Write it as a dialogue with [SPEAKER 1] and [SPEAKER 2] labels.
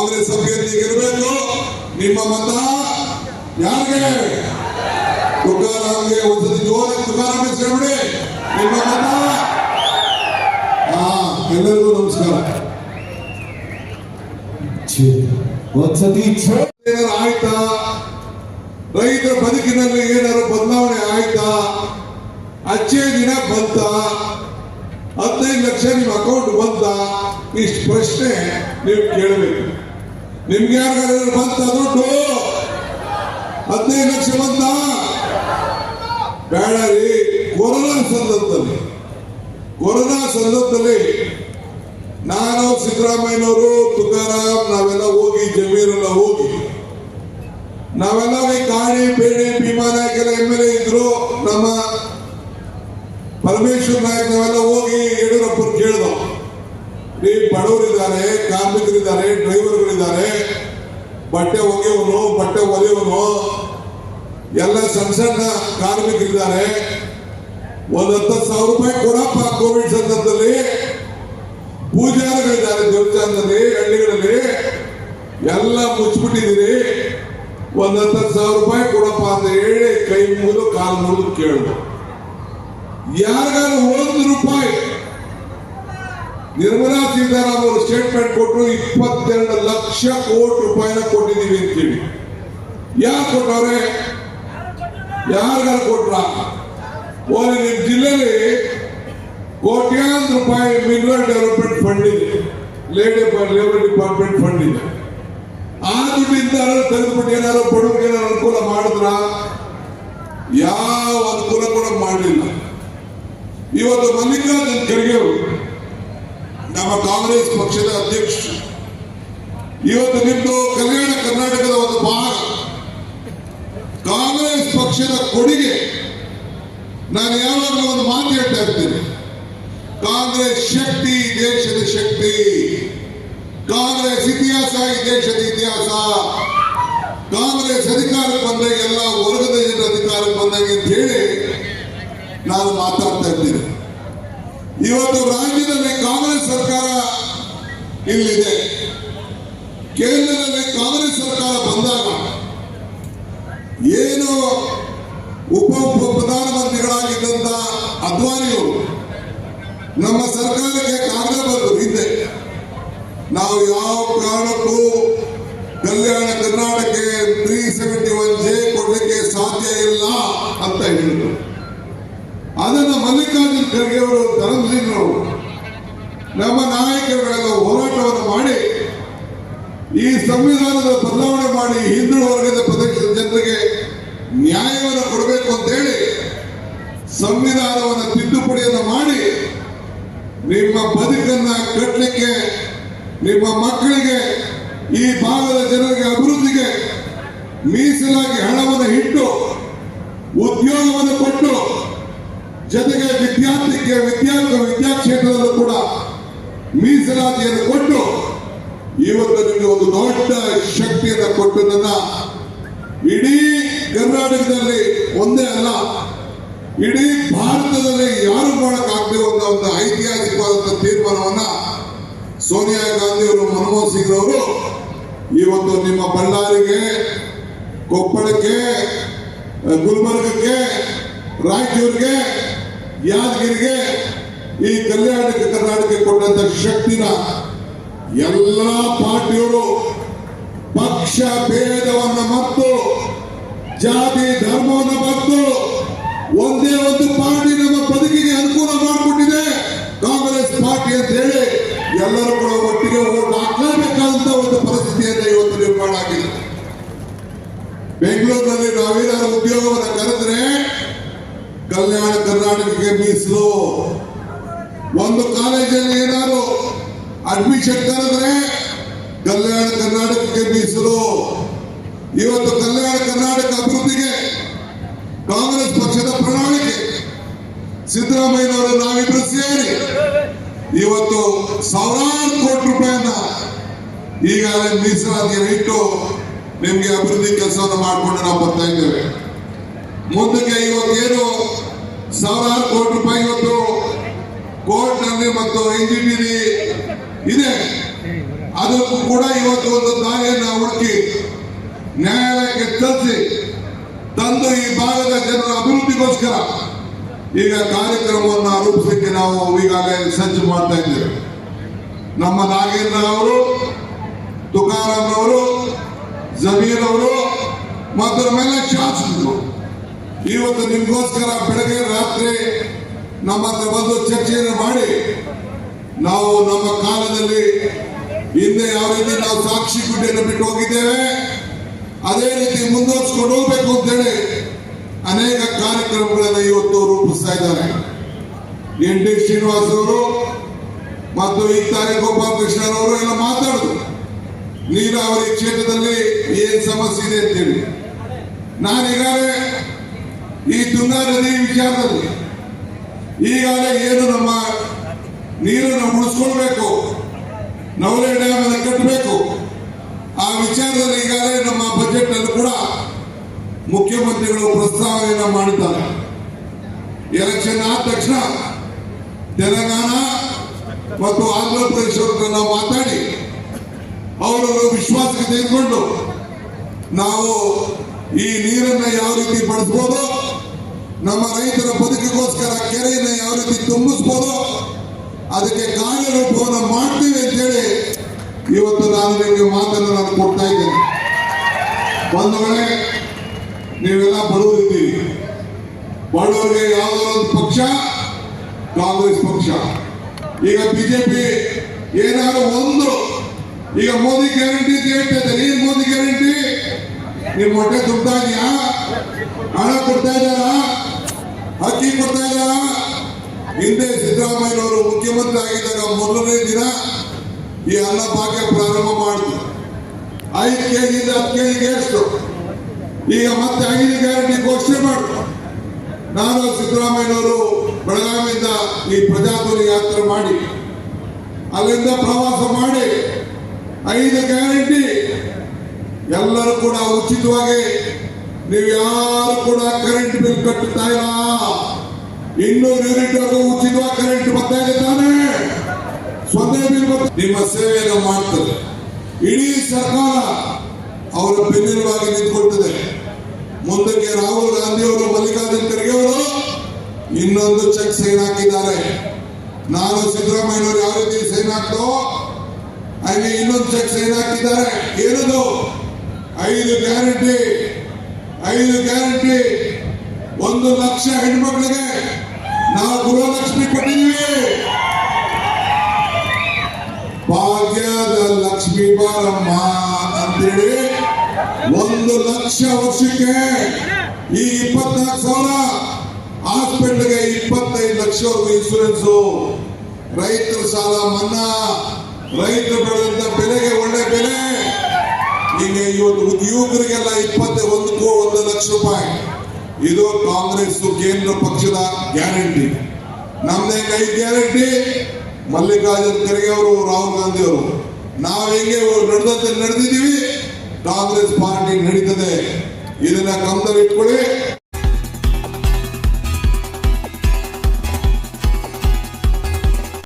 [SPEAKER 1] ಕಾಂಗ್ರೆಸ್ ಸಭೆಯಲ್ಲಿ ಇರಬೇಕು ನಿಮ್ಮ ಮತ ಯಾರಿಗೆ? ತುಕಾರಾಮ್ಗೆ ಒಂದ್ಸತಿ ಜೋರಾಗಿ ತುಕಾರಾಮ್ ಹೆಸರುಬಿಡಿ ನಿಮ್ಮ ಮತ? ಎಲ್ಲರಿಗೂ ನಮಸ್ಕಾರ.
[SPEAKER 2] ಒಂದ್ಸತಿ
[SPEAKER 1] ಏನಾರು ಆಯ್ತಾ? ರೈತರ ಬದುಕಿನಲ್ಲಿ ಏನಾದ್ರು ಬದಲಾವಣೆ ಆಯ್ತಾ? ಅಚ್ಚೆ ದಿನ ಬಂತ? ಹದಿನೈದು ಲಕ್ಷ ನಿಮ್ಮ ಅಕೌಂಟ್ ಬಂತ? ಇಷ್ಟು ಪ್ರಶ್ನೆ ನೀವು ಕೇಳಬೇಕು. ನಿಮ್ಗೆ ಯಾರಿಗಾದ್ರು ಬಂತ ದುಡ್ಡು? ಹದಿನೈದು ಲಕ್ಷ ಬಂತ? ಬೇಡ ರೀ, ಕೊರೋನಾ ಸಂದರ್ಭದಲ್ಲಿ. ಕೊರೋನಾ ಸಂದರ್ಭದಲ್ಲಿ ನಾನು ಸಿದ್ದರಾಮಯ್ಯನವರು, ತುಕಾರಾಮ್, ನಾವೆಲ್ಲ ಹೋಗಿ ಜಮೀರೆಲ್ಲ ಹೋಗಿ. ನಾವೆಲ್ಲ ಈ ಕಾಳಿ ಬೇಡಿ ಭೀಮಾ ನಾಯಕೆಲ್ಲ ಎಂ ಎಲ್ ಎ ಇದ್ರು. ನಮ್ಮ ಪರಮೇಶ್ವರ್ ನಾಯಕ್ ನಾವೆಲ್ಲ ಹೋಗಿ ಯಡಿಯೂರಪ್ಪರು ಕೇಳಿದೋ. ಈ ಬಡವರಿದ್ದಾರೆ, ಕಾರ್ಮಿಕರಿದ್ದಾರೆ, ಡ್ರೈವರ್ಗಳಿದ್ದಾರೆ. ಬಟ್ಟೆ ಒಗೆಯವನು ಬಟ್ಟೆ ಒಲೆಯವನು ಎಲ್ಲ ಸಣ್ಣ ಸಣ್ಣ ಕಾರ್ಮಿಕರಿದ್ದಾರೆ. ಒಂದ್ ಹತ್ತು ಸಾವಿರ ರೂಪಾಯಿ ಕೊಡಪ್ಪ ಕೋವಿಡ್ ಸಂದರ್ಭದಲ್ಲಿ. ಪೂಜಾರಿಗಳಿದ್ದಾರೆ ದೇವಸ್ಥಾನದಲ್ಲಿ, ಹಳ್ಳಿಗಳಲ್ಲಿ. ಎಲ್ಲ ಮುಚ್ಚಿಬಿಟ್ಟಿದ್ದೀರಿ. ಒಂದ್ ಹತ್ತು ಸಾವಿರ ರೂಪಾಯಿ ಕೊಡಪ್ಪ ಅಂತ ಹೇಳಿ ಕೈ ಮುಗಿದು ಕಾಲು ಮುಗಿದು ಕೇಳಿದ್ರು ಯಾರಿಗಾದ್ರೂ ಒಂದು ರೂಪಾಯಿ ನಿರ್ಮಲಾ ಸೀತಾರಾಮನ್ ಅವರು ಸ್ಟೇಟ್ಮೆಂಟ್ ಕೊಟ್ಟರು ಇಪ್ಪತ್ತೆರಡು ಲಕ್ಷ ಕೋಟಿ ರೂಪಾಯಿನ ಕೊಟ್ಟಿದ್ದೀವಿ ಅಂತೇಳಿ ಯಾರು ಕೊಟ್ಟವ್ರೆ? ಯಾರಿಗಾರು ಕೊಟ್ರ? ಓಲಿ ನಿಮ್ಮ ಜಿಲ್ಲೆಯಲ್ಲಿ ಕೋಟ್ಯಾಂತರ ರೂಪಾಯಿ ಮಿನರಲ್ ಡೆವಲಪ್ಮೆಂಟ್ ಫಂಡ್ ಇದೆ. ಲೇಡಿ ಲೇಬರ್ ಡಿಪಾರ್ಟ್ಮೆಂಟ್ ಫಂಡ್ ಇದೆ. ಆ ದುಡ್ಡಿಂದ ತೆಗೆದುಬಿಟ್ಟು ಏನಾದ್ರು ಬಡವರಿಗೆ ಏನಾದ್ರು ಅನುಕೂಲ ಮಾಡಿದ್ರ? ಯಾವ ಅನುಕೂಲ ಕೂಡ ಮಾಡಲಿಲ್ಲ. ಇವತ್ತು ಮಲ್ಲಿಕಾರ್ಜುನ್ ಖರ್ಗೆ ಅವರು ನಮ್ಮ ಕಾಂಗ್ರೆಸ್ ಪಕ್ಷದ ಅಧ್ಯಕ್ಷ. ಇವತ್ತು ನಿಮ್ದು ಕಲ್ಯಾಣ ಕರ್ನಾಟಕದ ಒಂದು ಭಾಗ. ಕಾಂಗ್ರೆಸ್ ಪಕ್ಷದ ಕೊಡುಗೆ. ನಾನು ಯಾವಾಗಲೂ ಒಂದು ಮಾತು ಹೇಳ್ತಾ ಇರ್ತೇನೆ. ಕಾಂಗ್ರೆಸ್ ಶಕ್ತಿ, ದೇಶದ ಶಕ್ತಿ. ಕಾಂಗ್ರೆಸ್ ಇತಿಹಾಸ, ಈ ದೇಶದ ಇತಿಹಾಸ. ಕಾಂಗ್ರೆಸ್ ಅಧಿಕಾರಕ್ಕೆ ಬಂದಾಗ ಎಲ್ಲ ವರ್ಗದ ಜನರ ಅಧಿಕಾರಕ್ಕೆ ಬಂದಾಗ ಅಂತ ಹೇಳಿ ನಾನು ಮಾತಾಡ್ತಾ ಇದ್ದೇನೆ ಇವತ್ತು ರಾಜ್ಯದಲ್ಲಿ ಇಲ್ಲಿದೆ ಕೇಂದ್ರದಲ್ಲಿ ಕಾಂಗ್ರೆಸ್ ಸರ್ಕಾರ ಬಂದಾಗ ಏನು ಉಪ ಉಪ ಪ್ರಧಾನಮಂತ್ರಿಗಳಾಗಿದ್ದಂತ ಅದ್ವಾನಿಯವರು ನಮ್ಮ ಸರ್ಕಾರಕ್ಕೆ ಕಾರಣ ಬಂದು ಹಿಂದೆ. ನಾವು ಯಾವ ಕಾರಣಕ್ಕೂ ಕಲ್ಯಾಣ ಕರ್ನಾಟಕಕ್ಕೆ ತ್ರೀ ಸೆವೆಂಟಿ ಒನ್ ಜೆ ಕೊಡಲಿಕ್ಕೆ ಸಾಧ್ಯ ಇಲ್ಲ ಅಂತ ಹೇಳಿದ್ರು. ಅದನ್ನು ಮಲ್ಲಿಕಾರ್ಜುನ್ ಖರ್ಗೆ ಅವರು ಧರ್ಮಸಿಂಗ್ ಅವರು ನಮ್ಮ ನಾಯಕರುಗಳೆಲ್ಲ ಹೋರಾಟವನ್ನು ಮಾಡಿ, ಈ ಸಂವಿಧಾನದ ಬದಲಾವಣೆ ಮಾಡಿ ಹಿಂದೂ ವರ್ಗದ ಪ್ರದೇಶದ ಜನರಿಗೆ ನ್ಯಾಯವನ್ನು ಕೊಡಬೇಕು ಅಂತ ಹೇಳಿ ಸಂವಿಧಾನವನ್ನು ತಿದ್ದುಪಡಿಯನ್ನು ಮಾಡಿ, ನಿಮ್ಮ ಬದುಕನ್ನ ಕಟ್ಟಲಿಕ್ಕೆ, ನಿಮ್ಮ ಮಕ್ಕಳಿಗೆ, ಈ ಭಾಗದ ಜನರಿಗೆ, ಅಭಿವೃದ್ಧಿಗೆ ಮೀಸಲಾಗಿ ಹಣವನ್ನು ಇಟ್ಟು, ಉದ್ಯೋಗವನ್ನು ಕೊಟ್ಟು, ಜೊತೆಗೆ ವಿದ್ಯಾರ್ಥಿಗೆ ವಿದ್ಯಾರ್ಥಿ ವಿದ್ಯಾಕ್ಷೇತ್ರದಲ್ಲೂ ಕೂಡ ಮೀಸಲಾತಿಯನ್ನು ಕೊಟ್ಟು ಇವತ್ತು ನಿಮಗೆ ಒಂದು ದೊಡ್ಡ ಶಕ್ತಿಯನ್ನು ಕೊಟ್ಟು ನನ್ನ ಇಡೀ ಕರ್ನಾಟಕದಲ್ಲಿ ಒಂದೇ ಅಲ್ಲ, ಇಡೀ ಭಾರತದಲ್ಲಿ ಯಾರು ಮಾಡಕ್ಕಾಗದೆ ಒಂದು ಒಂದು ಐತಿಹಾಸಿಕವಾದಂತಹ ತೀರ್ಮಾನವನ್ನ ಸೋನಿಯಾ ಗಾಂಧಿ ಅವರು, ಮನಮೋಹನ್ ಸಿಂಗ್ ಅವರು ಇವತ್ತು ನಿಮ್ಮ ಬಳ್ಳಾರಿಗೆ, ಕೊಪ್ಪಳಕ್ಕೆ, ಗುಲ್ಬರ್ಗಕ್ಕೆ, ರಾಯಚೂರಿಗೆ, ಯಾದಗಿರಿಗೆ ಈ ಕಲ್ಯಾಣ ಕೊಟ್ಟಂತ ಶಕ್ತಿನ ಎಲ್ಲ ಪಾರ್ಟಿಯವರು ಪಕ್ಷ ಭೇದವನ್ನು ಮತ್ತು ಜಾತಿ ಧರ್ಮವನ್ನು ಮತ್ತು ಒಂದೇ ಒಂದು ಪಾರ್ಟಿ ನಮ್ಮ ಬದುಕಿಗೆ ಅನುಕೂಲ ಮಾಡಿಕೊಟ್ಟಿದೆ ಕಾಂಗ್ರೆಸ್ ಪಾರ್ಟಿ ಅಂತ ಹೇಳಿ ಎಲ್ಲರೂ ಕೂಡ ಒಟ್ಟಿಗೆ ಓಟ್ ಹಾಕಲೇಬೇಕಾದಂತ ಒಂದು ಪರಿಸ್ಥಿತಿಯನ್ನು ಇವತ್ತು ನಿರ್ಮಾಣ ಆಗಿದೆ. ಬೆಂಗಳೂರಿನಲ್ಲಿ ನಾವೇನಾದ್ರು ಉದ್ಯೋಗವನ್ನು ಕರೆದ್ರೆ ಕಲ್ಯಾಣ ಕರ್ನಾಟಕಕ್ಕೆ ಮೀಸಲು ಒಂದು ಕಾಲೇಜಲ್ಲಿ ಏನಾದ್ರು ಅಡ್ಮಿಷನ್ ಕರೆದ್ರೆ ಕಲ್ಯಾಣ ಕರ್ನಾಟಕಕ್ಕೆ ಮೀಸಲು. ಇವತ್ತು ಕಲ್ಯಾಣ ಕರ್ನಾಟಕ ಅಭಿವೃದ್ಧಿಗೆ ಕಾಂಗ್ರೆಸ್ ಪಕ್ಷದ ಪ್ರಣಾಳಿಕೆ. ಸಿದ್ದರಾಮಯ್ಯನವರು ನಾವಿಬ್ರು ಸೇರಿ ಇವತ್ತು ಸಾವಿರಾರು ಕೋಟಿ ರೂಪಾಯಿಯನ್ನ ಈಗಾಗಲೇ ಮೀಸಲಾತಿಯನ್ನು ಇಟ್ಟು ನಿಮ್ಗೆ ಅಭಿವೃದ್ಧಿ ಕೆಲಸವನ್ನು ಮಾಡಿಕೊಂಡು ನಾವು ಬರ್ತಾ ಇದ್ದೇವೆ. ಮುಂದಕ್ಕೆ ಇವತ್ತೇನು ಸಾವಿರಾರು ಕೋಟಿ ರೂಪಾಯಿ ಇವತ್ತು ಕೋರ್ಟ್ನಲ್ಲಿ ಮತ್ತು ಎನ್ ಜಿ ಇದೆ. ಅದಕ್ಕೂ ಕೂಡ ಇವತ್ತು ಒಂದು ದಾರಿಯನ್ನ ಹುಡುಕಿ ನ್ಯಾಯಾಲಯಕ್ಕೆ ತರಿಸಿ ತಂದು ಈ ಭಾಗದ ಜನರ ಅಭಿವೃದ್ಧಿಗೋಸ್ಕರ ಈಗ ಕಾರ್ಯಕ್ರಮವನ್ನು ರೂಪಿಸಲಿಕ್ಕೆ ನಾವು ಈಗಾಗಲೇ ಸಜ್ಜು ಮಾಡ್ತಾ ಇದ್ದೇವೆ. ನಮ್ಮ ನಾಗೇಂದ್ರ ಅವರು, ತುಕಾರಾಮ್ ಅವರು, ಜಮೀರ್ ಅವರು, ಮತ್ತು ಮೇಲೆ ಶಾಸಕರು. ಇವತ್ತು ನಿಮಗೋಸ್ಕರ ಬೆಳಗ್ಗೆ ರಾತ್ರಿ ನಮ್ಮ ಹತ್ರ ಬಂದು ಚರ್ಚೆಯನ್ನು ಮಾಡಿ, ನಾವು ನಮ್ಮ ಕಾಲದಲ್ಲಿ ಹಿಂದೆ ಯಾವ ರೀತಿ ನಾವು ಸಾಕ್ಷಿ ಗುಡ್ಡೆಯನ್ನು ಬಿಟ್ಟು ಹೋಗಿದ್ದೇವೆ, ಅದೇ ರೀತಿ ಮುಂದುವರಿಸ್ಕೊಂಡು ಹೋಗ್ಬೇಕು ಅಂತೇಳಿ ಅನೇಕ ಕಾರ್ಯಕ್ರಮಗಳನ್ನು ಇವತ್ತು ರೂಪಿಸ್ತಾ ಇದ್ದಾರೆ. ಎನ್ ಡಿ ಶ್ರೀನಿವಾಸ್ ಅವರು ಮತ್ತು ಈ ತಾರಿ ಅವರು ಎಲ್ಲ ಮಾತಾಡಿದ್ರು ನೀರಾವರಿ ಕ್ಷೇತ್ರದಲ್ಲಿ ಏನ್ ಸಮಸ್ಯೆ ಇದೆ ಅಂತೇಳಿ. ನಾನೀಗಾಗಲೇ ಈ ತುಂಗಾ ನದಿ ವಿಚಾರದಲ್ಲಿ ಈಗಾಗಲೇ ಏನು ನಮ್ಮ ನೀರನ್ನು ಉಳಿಸ್ಕೊಳ್ಬೇಕು. ನವಲೆ ಡ್ಯಾಮ್ ಅನ್ನು ಕಟ್ಟಬೇಕು. ಆ ವಿಚಾರದಲ್ಲಿ ಈಗಾಗಲೇ ನಮ್ಮ ಬಜೆಟ್ ಅಲ್ಲಿ ಕೂಡ ಮುಖ್ಯಮಂತ್ರಿಗಳು ಪ್ರಸ್ತಾವನೆಯನ್ನು ಮಾಡಿದ್ದಾರೆ. ಎಲೆಕ್ಷನ್ ಆದ ತಕ್ಷಣ ತೆಲಂಗಾಣ ಮತ್ತು ಆಂಧ್ರ ಪ್ರದೇಶವ್ರನ್ನ ನಾವು ಮಾತಾಡಿ. ಅವರು ವಿಶ್ವಾಸಕ್ಕೆ ತೆಗೆದುಕೊಂಡು ನಾವು ಈ ನೀರನ್ನು ಯಾವ ರೀತಿ ಬಳಸ್ಬೋದು? ನಮ್ಮ ರೈತರ ಬದುಕಿಗೋಸ್ಕರ ಕೆರೆಯನ್ನ ಯಾವ ರೀತಿ ತುಂಬಿಸ್ಬೋದು ಅದಕ್ಕೆ ಕಾರ್ಯರೂಪವನ್ನು ಮಾಡ್ತೀವಿ ಅಂತೇಳಿ ಇವತ್ತು ನಾನು ನಿಮಗೆ ಮಾತನ್ನು ನಾನು ಕೊಡ್ತಾ ಇದ್ದೇನೆ. ಬಂಧುಗಳೇ ನೀವೆಲ್ಲ ಬಡವರಿದ್ದೀವಿ ಬಡವರಿಗೆ ಯಾವುದೋ ಒಂದು ಪಕ್ಷ, ಕಾಂಗ್ರೆಸ್ ಪಕ್ಷ. ಈಗ ಬಿಜೆಪಿ ಏನಾದ್ರು ಒಂದು, ಈಗ ಮೋದಿ ಗ್ಯಾರಂಟಿ ಅಂತ ಹೇಳ್ತಾ ಇದ್ದಾರೆ ಏನ್ ಮೋದಿ ಗ್ಯಾರಂಟಿ? ನಿಮ್ ಹೊಟ್ಟೆ ತುಂಬ್ತಾ ಇದೆಯಾ ಹಣ ಕೊಡ್ತಾ ಇದ್ದಾರ ಅಕ್ಕಿ ಕೊಡ್ತಾ ಇದ್ದಾರ ಹಿಂದೆ ಸಿದ್ದರಾಮಯ್ಯನವರು ಮುಖ್ಯಮಂತ್ರಿ ಆಗಿದ್ದಾಗ ಮೊದಲನೇ ದಿನ ಈ ಅನ್ನ ಭಾಗ್ಯ ಪ್ರಾರಂಭ ಮಾಡಿದ್ರು. ಐದು ಕೆಜಿಯಿಂದ ಹತ್ತು ಕೆಜಿಗೆ ಏರಿಸ್ತು ಈಗ ಮತ್ತೆ ಐದು ಗ್ಯಾರಂಟಿ ಘೋಷಣೆ ಮಾಡಿದ್ರು. ನಾನು ಸಿದ್ದರಾಮಯ್ಯನವರು ಬೆಳಗಾವಿಯಿಂದ ಈ ಪ್ರಜಾಧ್ವನಿ ಯಾತ್ರೆ ಮಾಡಿ, ಅಲ್ಲಿಂದ ಪ್ರವಾಸ ಮಾಡಿ, ಐದು ಗ್ಯಾರಂಟಿ ಎಲ್ಲರೂ ಕೂಡ ಉಚಿತವಾಗಿ, ನೀವು ಯಾರು ಕೂಡ ಕರೆಂಟ್ ಬಿಲ್ ಕಟ್ಟುತ್ತಾ ಇಲ್ಲ. ಇನ್ನೂರು ಯೂನಿಟ್ ಉಚಿತವಾಗಿ ಕರೆಂಟ್ ಬರ್ತಾ ಇದೆ ತಾನೇ. ಸೊನ್ನೆ ಬಿಲ್ ನಿಮ್ಮ ಸೇವೆಯನ್ನು ಮಾಡ್ತದೆ. ಇಡೀ ಸರ್ಕಾರ ಅವರ ಬೆನ್ನೆಲುಬಾಗಿ ನಿಂತ್ಕೊಳ್ತದೆ. ಮುಂದಕ್ಕೆ ರಾಹುಲ್ ಗಾಂಧಿ ಅವರು ಮಲ್ಲಿಕಾರ್ಜುನ್ ಖರ್ಗೆ ಅವರು ಇನ್ನೊಂದು ಚೆಕ್ ಸೈನ್ ಹಾಕಿದ್ದಾರೆ. ನಾನು ಸಿದ್ದರಾಮಯ್ಯನವರು ಯಾವ ರೀತಿ ಸೈನ್ ಹಾಕ್ತೋ, ಅಲ್ಲಿ ಇನ್ನೊಂದು ಚೆಕ್ ಸೈನ್ ಹಾಕಿದ್ದಾರೆ. ಏನದು? ಐದು ಗ್ಯಾರಂಟಿ ಐದು ಗ್ಯಾರಂಟಿ, ಒಂದು ಲಕ್ಷ ಹೆಣ್ಮಕ್ಳಿಗೆ ನಾವು ಗೃಹಲಕ್ಷ್ಮಿ ಕೊಟ್ಟಿದ್ದೀವಿ. ಭಾಗ್ಯದ ಲಕ್ಷ್ಮಿ ಬಾರಮ್ಮ ಅಂತೇಳಿ ಒಂದು ಲಕ್ಷ ವರ್ಷಕ್ಕೆ ಈ ಇಪ್ಪತ್ನಾಲ್ಕು ಸಾವಿರ ಹಾಸ್ಪಿಟಲ್ಗೆ ಇಪ್ಪತ್ತೈದು ಲಕ್ಷವರೆಗೂ ಇನ್ಸೂರೆನ್ಸ್ ರೈತರ ಸಾಲ ಮನ್ನಾ, ರೈತರು ಬೆಳೆದಂತ ಬೆಲೆಗೆ ಒಳ್ಳೆ ಬೆಲೆ. ಹೀಗೆ ಇವತ್ತು ಯುವಕರಿಗೆಲ್ಲ ಇಪ್ಪತ್ತ ಒಂದಕ್ಕೂ ಒಂದು ಲಕ್ಷ ರೂಪಾಯಿ. ಇದು ಕಾಂಗ್ರೆಸ್ ಕೇಂದ್ರ ಪಕ್ಷದ ಗ್ಯಾರಂಟಿ. ನಮ್ದೇ ಕೈ ಗ್ಯಾರಂಟಿ, ಮಲ್ಲಿಕಾರ್ಜುನ್ ಖರ್ಗೆ ಅವರು, ರಾಹುಲ್ ಗಾಂಧಿ ಅವರು. ನಾವು ಹೆಂಗೆ ನಡೆದಂತೆ ನಡೆದಿದ್ದೀವಿ, ಕಾಂಗ್ರೆಸ್ ಪಾರ್ಟಿ ನಡೀತದೆ. ಇದನ್ನ ಗಮನದಲ್ಲಿ ಇಟ್ಕೊಳ್ಳಿ